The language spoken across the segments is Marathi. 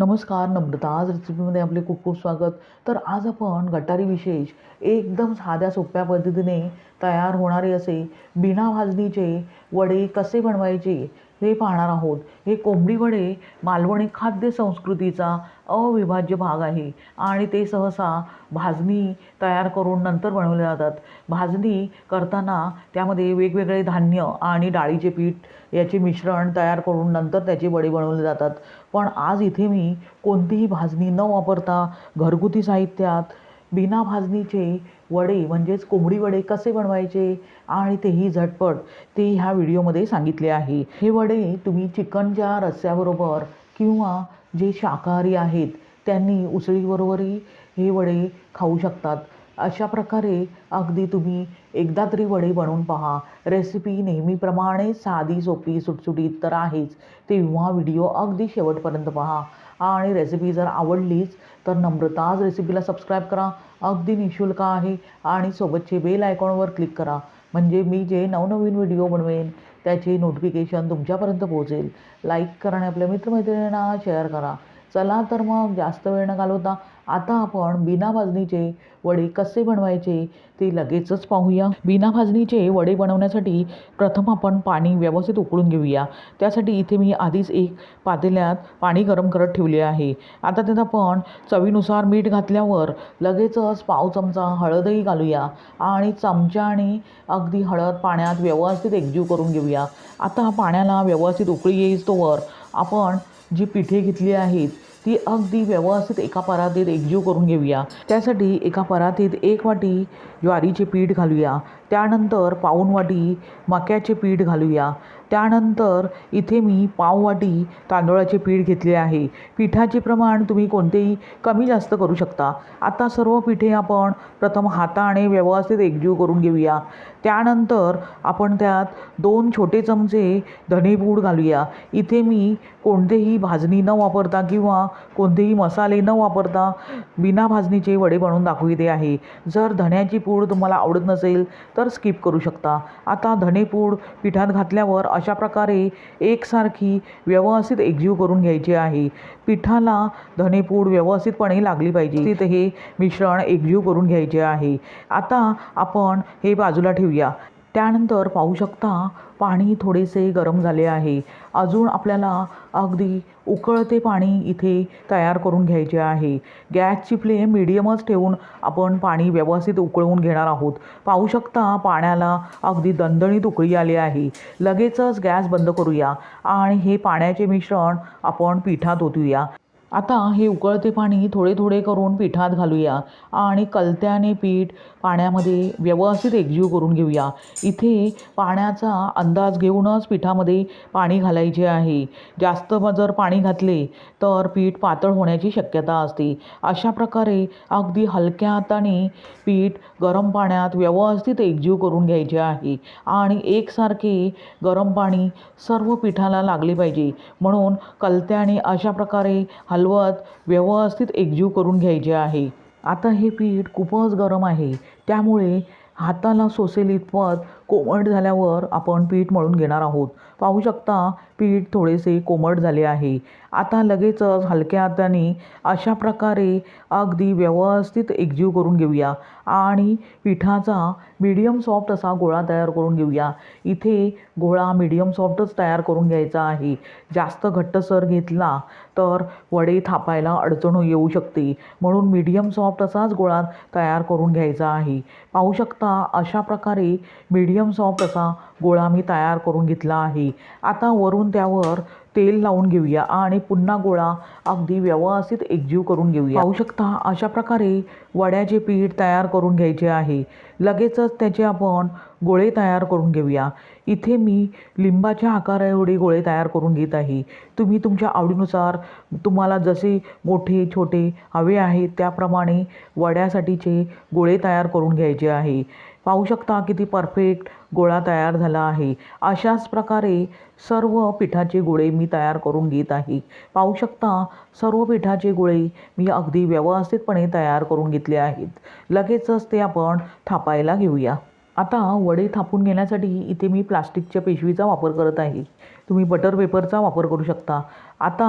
नमस्कार नम्रता. आज रेसिपीमध्ये आपले खूप खूप स्वागत. तर आज आपण गटारी विशेष एकदम साध्या सोप्या पद्धतीने तयार होणारे असे बिना भाजणीचे वडे कसे बनवायचे हे पाहणार आहोत. हे कोंबडी वडे मालवणी खाद्य संस्कृतीचा अविभाज्य भाग आहे. आणि ते सहसा भाजणी तयार करून नंतर बनवले जातात. भाजणी करताना त्यामध्ये वेगवेगळे धान्य आणि डाळीचे पीठ याचे मिश्रण तयार करून नंतर त्याचे वडे बनवले जातात. पण आज इथे मी कोणतीही भाजणी न वापरता घरगुती साहित्यात बिना भाजणीचे वडे म्हणजेच कोंबडी वडे कसे बनवायचे आणि तेही झटपट ते ह्या व्हिडिओमध्ये सांगितले आहे. हे वडे तुम्ही चिकनच्या रस्स्याबरोबर किंवा जे शाकाहारी आहेत त्यांनी उसळीबरोबरही हे वडे खाऊ शकतात. अशा प्रकारे अगदी तुम्ही एकदा तरी वडे बनवून पहा. रेसिपी नेहमीप्रमाणे साधी सोपी सुटसुटीत तर आहेच. तेव्हा व्हिडिओ अगदी शेवटपर्यंत पहा. आणि रेसिपी जर आवडलीच तर नम्रताज रेसिपीला सबस्क्राईब करा. अगदी निशुल्क आहे. आणि सोबतचे बेल आयकॉनवर क्लिक करा. म्हणजे मी जे नवनवीन व्हिडिओ बनवेन त्याचे नोटिफिकेशन तुमच्यापर्यंत पोहोचेल. लाईक करा आणि आपल्या मित्रमैत्रिणींना शेअर करा. चला तर मग जास्त वेळ न घालवता आता आपण बिना भाजणीचे वडे कसे बनवायचे ते लगेचच पाहूया. बिना भाजणीचे वडे बनवण्यासाठी प्रथम आपण पाणी व्यवस्थित उकळून घेऊया. त्यासाठी इथे मी आधीच एक पातेल्यात पाणी गरम करत ठेवले आहे. आता त्यात आपण चवीनुसार मीठ घातल्यावर लगेचच पाव चमचा हळदही घालूया आणि चमच्याने अगदी हळद पाण्यात व्यवस्थित एकजीव करून घेऊया. आता पाण्याला व्यवस्थित उकळी येईस्तोवर आपण जी पिठे घेतली आहेत ती अगदी व्यवस्थित एका परातीत एकजीव करून घेऊया. त्यासाठी एका परातीत एक वाटी ज्वारीचे पीठ घालूया. त्यानंतर पाऊण वाटी मक्याचे पीठ घालूया. त्यानंतर इथे मी पाववाटी तांदळाचे तांदूळाचे पीठ घेतले आहे. पिठाचे प्रमाण तुम्ही कोणतेही कमी जास्त करू शकता. आता सर्व पिठे आपण प्रथम हाताने व्यवस्थित एकजीव करून घेऊया. त्यानंतर आपण त्यात दोन छोटे चमचे धनेपूड घालूया. इथे मी कोणतेही भाजणी न वापरता किंवा कोणतेही मसाले न वापरता बिना भाजणीचे वडे बनवून दाखविते आहे. जर धण्याची पूड तुम्हाला आवडत नसेल तर स्किप करू शकता. आता धनेपूड पिठात घातल्यावर अशा प्रकारे एकसारखी व्यवस्थित एकजीव करून घ्यायची आहे. पिठाला धनेपूड व्यवस्थितपणे लागली पाहिजे. तिथे हे मिश्रण एकजीव करून घ्यायचे आहे. आता आपण हे बाजूला ठेवूया. त्यानंतर पाहू शकता पाणी थोडेसे गरम झाले आहे. अजून आपल्याला अगदी उकळते पाणी इथे तयार करून घ्यायचे आहे. गॅसची फ्लेम मिडियमच ठेवून आपण पाणी व्यवस्थित उकळवून घेणार आहोत. पाहू शकता पाण्याला अगदी दणदणीत उकळी आली आहे. लगेचच गॅस बंद करूया आणि हे पाण्याचे मिश्रण आपण पिठात ओतूया. आता हे उकळते पाणी थोडे थोडे करून पिठात घालूया आणि कलत्याने पीठ पाण्यामध्ये व्यवस्थित एकजीव करून घेऊया. इथे पाण्याचा अंदाज घेऊनच पिठामध्ये पाणी घालायचे आहे. जास्त जर पाणी घातले तर पीठ पातळ होण्याची शक्यता असते. अशा प्रकारे अगदी हलक्या हाताने पीठ गरम पाण्यात व्यवस्थित एकजीव करून घ्यायचे आहे आणि एकसारखे गरम पाणी सर्व पिठाला लागले पाहिजे. म्हणून कलत्याने अशा प्रकारे हल हलवत व्यवस्थित एकजीव करून घ्यायचे आहे. आता हे पीठ खूपच गरम आहे. त्यामुळे हाताला सोसेल इतपत कोमट झाल्यावर आपण पीठ मळून घेणार आहोत. पाहू शकता पीठ थोडेसे कोमट झाले आहे. आता लगेचच हलक्या हाताने अशा प्रकारे अगदी व्यवस्थित एकजीव करून घेऊया आणि पिठाचा मीडियम सॉफ्ट असा गोळा तयार करून घेऊया. इथे गोळा मीडियम सॉफ्टच तयार करून घ्यायचा आहे. जास्त घट्टसर घेतला तर वडे थापायला अडचण येऊ शकते. म्हणून मीडियम सॉफ्ट असाच गोळा तयार करून घ्यायचा आहे. पाहू शकता अशा प्रकारे मीडियम सॉफ्ट असा गोळा मी तयार करून घेतला आहे. आता वरून त्यावर तेल लावून घेऊया आणि पुन्हा गोळा अगदी व्यवस्थित एकजीव करून घेऊया. पाहू शकता अशा प्रकारे वड्याचे पीठ तयार करून घ्यायचे आहे. लगेचच त्याचे आपण गोळे तयार करून घेऊया. इथे मी लिंबाच्या आकाराएवढे गोळे तयार करून घेत आहे. तुम्ही तुमच्या आवडीनुसार तुम्हाला जसे मोठे छोटे हवे आहेत त्याप्रमाणे वड्यासाठीचे गोळे तयार करून घ्यायचे आहे. पाहू शकता किती परफेक्ट गोळा तयार झाला आहे. अशाच प्रकारे सर्व पिठाचे गोळे मी तयार करून घेत आहे. पाहू शकता सर्व पिठाचे गोळे मी अगदी व्यवस्थितपणे तयार करून घेतले आहेत. लगेचच ते आपण थाप थापायला घेऊया. आता वडे थापून घेण्यासाठी इथे मी प्लास्टिकच्या पिशवीचा वापर करत आहे. तुम्ही बटर पेपरचा वापर करू शकता. आता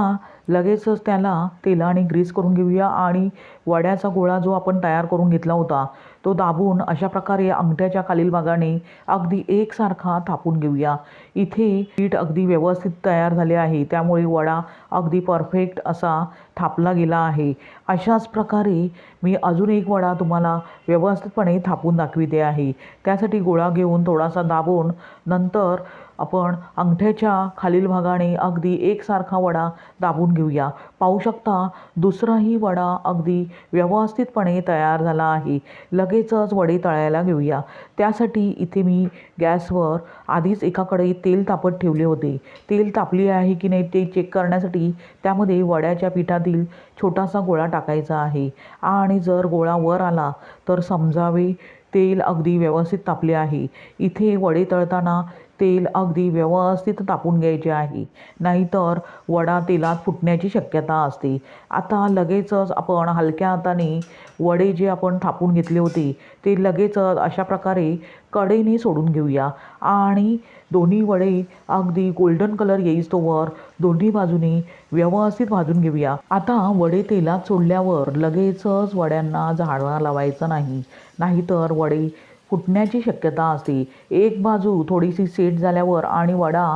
लगेचच त्याला तेलाने ग्रीस करून घेऊया आणि वड्याचा गोळा जो आपण तयार करून घेतला होता तो दाबून अशा प्रकारे अंगठ्याच्या खालील भागाने अगदी एकसारखा थापून घेऊया. इथे पीठ अगदी व्यवस्थित तयार झाले आहे. त्यामुळे वडा अगदी परफेक्ट असा थापला गेला आहे. अशाच प्रकारे मी अजून एक वडा तुम्हाला व्यवस्थितपणे थापून दाखविते आहे. त्यासाठी गोळा घेऊन थोडासा दाबून नंतर आपण अंगठ्याच्या खालील भागाने अगदी एकसारखा वडा दाबून घेऊया. पाहू शकता दुसराही वडा अगदी व्यवस्थितपणे तयार झाला आहे. लगेचच वडे तळायला घेऊया. त्यासाठी इथे मी गॅसवर आधीच एकाकडे तेल तापत ठेवले होते. तेल तापले आहे की नाही ते चेक करण्यासाठी त्यामध्ये वड्याच्या पिठातील छोटासा गोळा टाकायचा आहे. आणि जर गोळा वर आला तर समजावे तेल अगदी व्यवस्थित तापले आहे. इथे वडे तळताना तेल अगदी व्यवस्थित तापून घ्यायचे आहे. नाहीतर वडा तेलात फुटण्याची शक्यता असते. आता लगेचच आपण हलक्या हाताने वडे जे आपण थापून घेतले होते ते लगेचच अशा प्रकारे कडेने सोडून घेऊया. आणि दोन्ही वडे अगदी गोल्डन कलर येईस्तोवर दोन्ही बाजूने व्यवस्थित भाजून घेऊया. आता वडे तेलात सोडल्यावर लगेचच वड्यांना झाडा लावायचं नाही. नाहीतर वडे फुटण्याची शक्यता असते. एक बाजू थोडीशी सेट झाल्यावर आणि वडा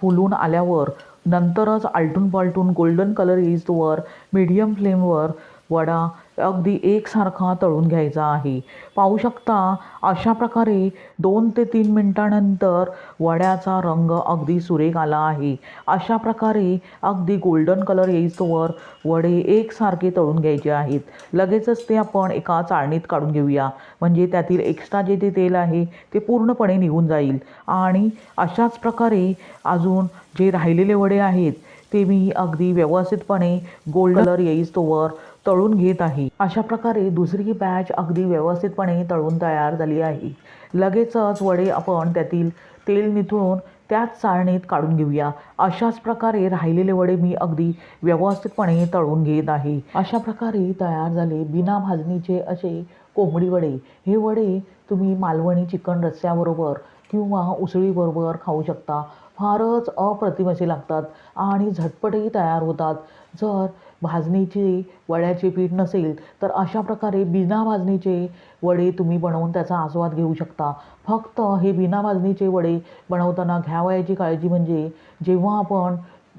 फुलून आल्यावर नंतरच आलटून पालटून गोल्डन कलर येईस्तोवर मीडियम फ्लेमवर वडा अगदी एकसारखा तळून घ्यायचा आहे. पाहू शकता अशा प्रकारे दोन ते तीन मिनटानंतर वड्याचा रंग अगदी सुरेख आला आहे. अशा प्रकारे अगदी गोल्डन कलर येईस्तोवर वडे एकसारखे तळून घ्यायचे आहेत. लगेचच ते आपण एका चाळणीत काढून घेऊया. म्हणजे त्यातील एक्स्ट्रा जे ते तेल आहे ते पूर्णपणे निघून जाईल. आणि अशाच प्रकारे अजून जे राहिलेले वडे आहेत ते मी अगदी व्यवस्थितपणे गोल्ड कलर येईस्तोवर तळून घेत आहे. अशा प्रकारे दुसरी बॅच अगदी व्यवस्थितपणे तळून तयार झाली आहे. लगेचच वडे आपण त्यातील तेल निथळून त्याच चाळणीत काढून घेऊया. अशाच प्रकारे राहिलेले वडे मी अगदी व्यवस्थितपणे तळून घेत आहे. अशा प्रकारे तयार झाले बिना भाजणीचे असे कोंबडी वडे. हे वडे तुम्ही मालवणी चिकन रस्स्याबरोबर किंवा उसळीबरोबर खाऊ शकता. फारच अप्रतिम असे लागतात आणि झटपटही तयार होतात. जर भाजणीचे वड्याचे पीठ नसेल तर अशा प्रकारे बिना भाजणीचे वडे तुम्ही बनवून त्याचा आस्वाद घेऊ शकता. फक्त हे बिना भाजणीचे वडे बनवताना घ्यावयाची काळजी म्हणजे जेव्हा आपण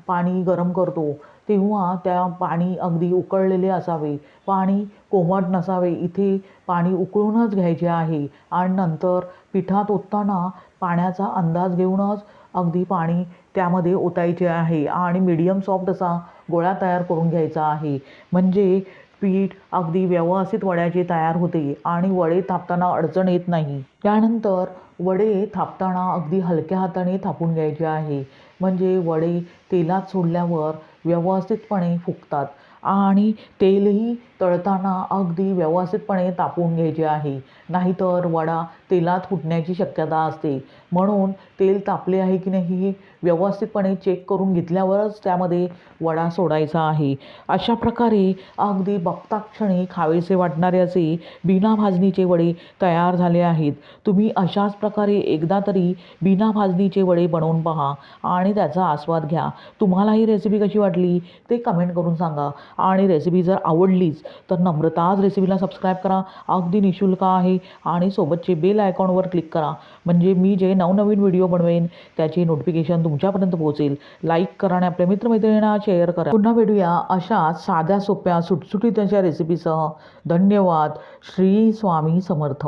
पाणी गरम करतो तेव्हा त्या पाणी अगदी उकळलेले असावे. पाणी कोमट नसावे. इथे पाणी उकळूनच घ्यायचे आहे आणि नंतर पिठात ओतताना पाण्याचा अंदाज घेऊनच अगदी पाणी त्यामध्ये ओतायचे आहे आणि मीडियम सॉफ्ट असा गोळा तयार करून घ्यायचा आहे. म्हणजे पीठ अगदी व्यवस्थित वड्याचे तयार होते आणि वडे थापताना अडचण येत नाही. त्यानंतर वडे थापताना अगदी हलक्या हाताने थापून घ्यायचे आहे. म्हणजे वडे तेलात सोडल्यावर व्यवस्थितपणे फुगतात. आणि तेलही तळताना अगदी व्यवस्थितपणे तापवून घ्यायचे आहे. नाहीतर वडा तेलात फुटण्याची शक्यता असते. म्हणून तेल तापले आहे की नाही हे व्यवस्थितपणे चेक करून घेतल्यावरच त्यामध्ये वडा सोडायचा आहे. अशा प्रकारे अगदी बघताक्षणी खावेसे वाटणारे असे बिना भाजणीचे वडे तयार झाले आहेत. तुम्ही अशाच प्रकारे एकदा तरी बिना भाजणीचे वडे बनवून पहा आणि त्याचा आस्वाद घ्या. तुम्हाला ही रेसिपी कशी वाटली ते कमेंट करून सांगा. आणि रेसिपी जर आवडलीच तर नम्रताज रेसिपीला सबस्क्राईब करा. अगदी निशुल्क आहे आणि सोबतचे बेल आयकॉनवर क्लिक करा. म्हणजे मी जे नवनवीन व्हिडिओ बनवेन त्याची नोटिफिकेशन तुमच्यापर्यंत पोहोचेल. लाईक करा आणि आपल्या मित्रमैत्रिणींना शेअर करा. पुन्हा भेटूया अशा साध्या सोप्या सुटसुटीत अशा रेसिपीसह धन्यवाद. श्री स्वामी समर्थ.